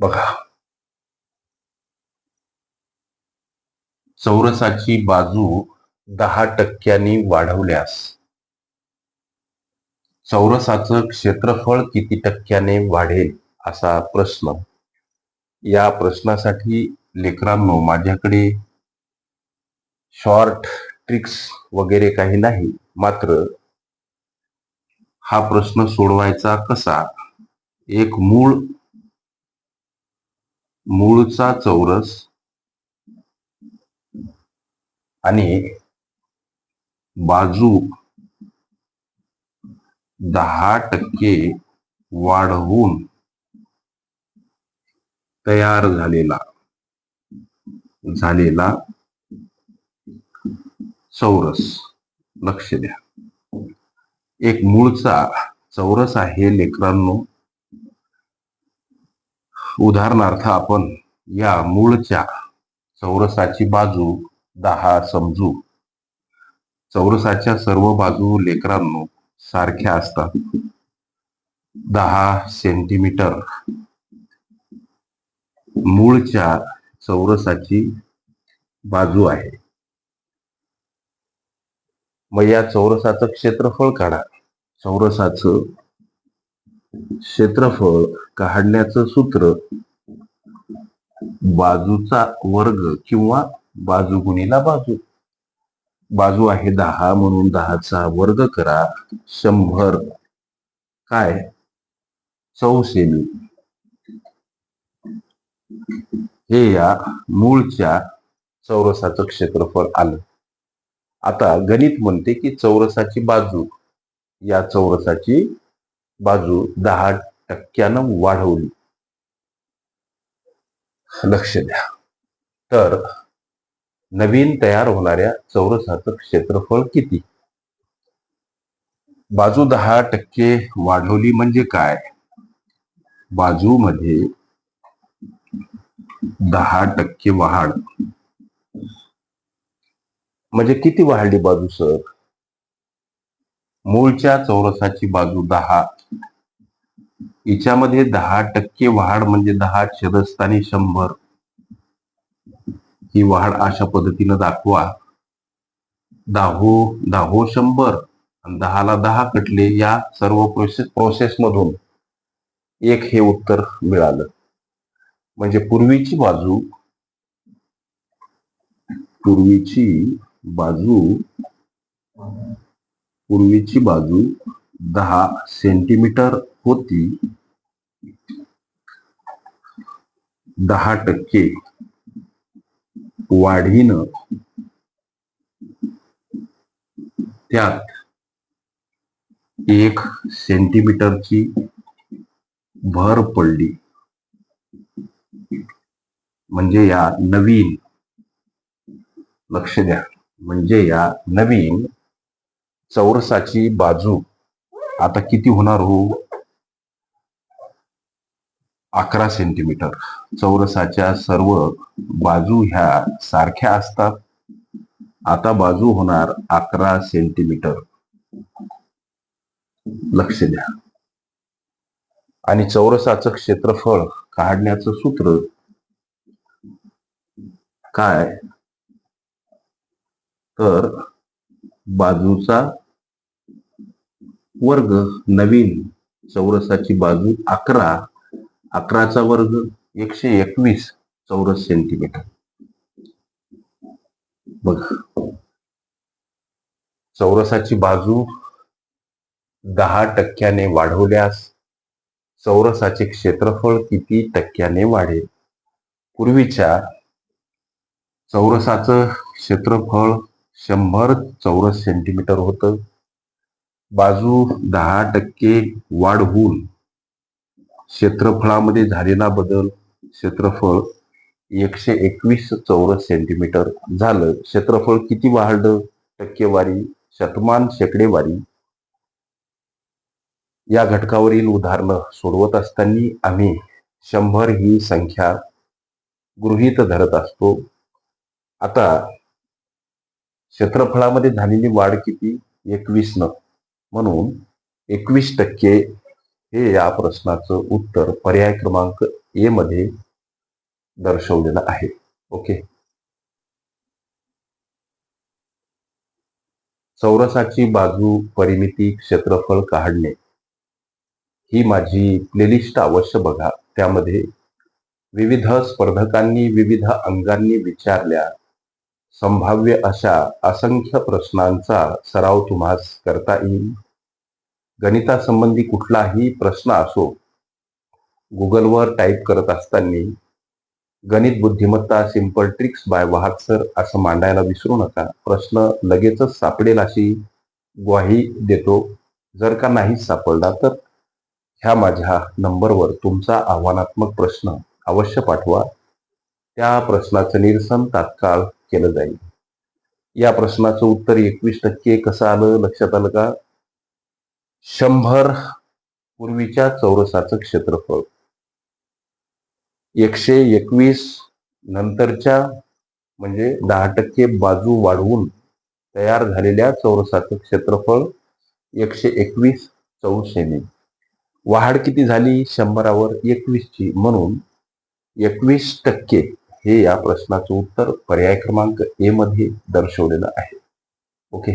बघा. चौरसाची बाजू दहा टक्क्यांनी वाढवल्यास चौरसाचं क्षेत्रफळ किती टक्क्याने वाढेल असा प्रश्न. या प्रश्नासाठी लेकरांनो माझ्याकडे शॉर्ट ट्रिक्स वगैरे काही नाही मात्र हा प्रश्न सोडवायचा कसा? एक मूळ मूळचा चौरस आणि बाजू दहा टक्के वाढवून तयार झालेला झालेला चौरस. लक्ष द्या. एक मूळचा चौरस आहे लेकरांनो. उदाहरणार्थ आपण या मूळच्या चौरसाची बाजू दहा समजू. चौरसाच्या सर्व बाजू लेकरांनो सारख्या असतात. दहा सेंटीमीटर. मूळच्या चौरसाची बाजू आहे. मग या चौरसाचं क्षेत्रफळ काढा. चौरसाचं क्षेत्रफळ काढण्याचं सूत्र बाजूचा वर्ग किंवा बाजू गुणीला बाजू. बाजू आहे दहा म्हणून दहाचा वर्ग करा. शंभर. काय? चौसेमी. हे या मूळच्या चौरसाचं क्षेत्रफळ आलं. आता गणित म्हणते की चौरसाची बाजू या चौरसाची बाजू दहा टक्क्यानं वाढवली. लक्ष द्या. तर नवीन तयार होणाऱ्या चौरसाचं क्षेत्रफळ किती? बाजू दहा टक्के वाढवली म्हणजे काय? बाजूमध्ये दहा टक्के वाढ. म्हणजे किती वाढली बाजू सर? मूळच्या चौरसाची बाजू दहा हिच्यामध्ये दहा टक्के वाढ म्हणजे दहा छेदस्थानी शंभर. ही वाढ अशा पद्धतीनं दाखवा. दाहो दाहो शंभर आणि दहाला दहा कटले या सर्व प्रोसेस प्रोसेस मधून. एक हे उत्तर मिळालं. म्हणजे पूर्वीची बाजू पूर्वीची बाजू पूर्वीची बाजू दहा सेंटीमीटर होती. दहा टक्के वाढीनं त्यात एक सेंटीमीटरची भर पडली. म्हणजे या नवीन लक्ष द्या. म्हणजे या नवीन चौरसाची बाजू आता किती होणार हो? अकरा सेंटीमीटर चौरसाच्या सर्व बाजू ह्या सारख्या असतात. आता बाजू होणार अकरा सेंटीमीटर लक्ष द्या. आणि चौरसाचं क्षेत्रफळ काढण्याचं सूत्र काय? तर बाजूचा वर्ग नवीन चौरसाची बाजू अकरा. अकराचा वर्ग एकशे एकवीस चौरस सेंटीमीटर बघ. चौरसाची बाजू दहा टक्क्याने वाढवल्यास चौरसाचे क्षेत्रफळ किती टक्क्याने वाढेल? पूर्वीच्या चौरसाचं क्षेत्रफळ शंभर चौरस सेंटीमीटर होतं. बाजू दहा टक्के वाढ होऊन क्षेत्रफळामध्ये झालेला बदल क्षेत्रफळ एकशे एकवीस चौरस सेंटीमीटर झालं. क्षेत्रफळ किती वाढलं? टक्केवारी शतमान शेकडेवारी या घटकावरील उदाहरणं सोडवत असताना आम्ही शंभर ही संख्या गृहीत धरत असतो. आता क्षेत्रफळामध्ये झालेली वाढ किती? एकवीस न. म्हणून एकवीस टक्के हे या प्रश्नाचं उत्तर पर्याय क्रमांक ए मध्ये दर्शवलेलं आहे. ओके? चौरसाची बाजू परिमिती क्षेत्रफळ काढणे. ही माझी प्लेलिस्ट अवश्य बघा. त्यामध्ये विविध स्पर्धकांनी विविध अंगांनी विचारल्या संभाव्य अशा असंख्य प्रश्नांचा सराव तुम्हास करता येईल. गणितासंबंधी कुठलाही प्रश्न असो गुगलवर टाईप करत असताना गणित बुद्धिमत्ता सिंपल ट्रिक्स बाय वाहक सर असं मांडायला विसरू नका. प्रश्न लगेचच सापडेल अशी ग्वाही देतो. जर का नाही सापडला तर ह्या माझ्या नंबरवर तुमचा आव्हानात्मक प्रश्न अवश्य पाठवा. त्या प्रश्नाचं निरसन तात्काळ केलं जाईल. या प्रश्नाचं उत्तर एकवीस टक्के कसं आलं लक्षात आलं का? शंभर पूर्वीच्या चौरसाचं क्षेत्रफळ. एकशे एकवीस नंतरच्या म्हणजे दहा टक्के बाजू वाढवून तयार झालेल्या चौरसाचं क्षेत्रफळ एकशे एकवीस चौसेने वाढ किती झाली? शंभरावर एकवीसची. म्हणून एकवीस टक्के हे या प्रश्नाचं उत्तर पर्याय क्रमांक ए मध्ये दर्शवलेलं आहे. ओके?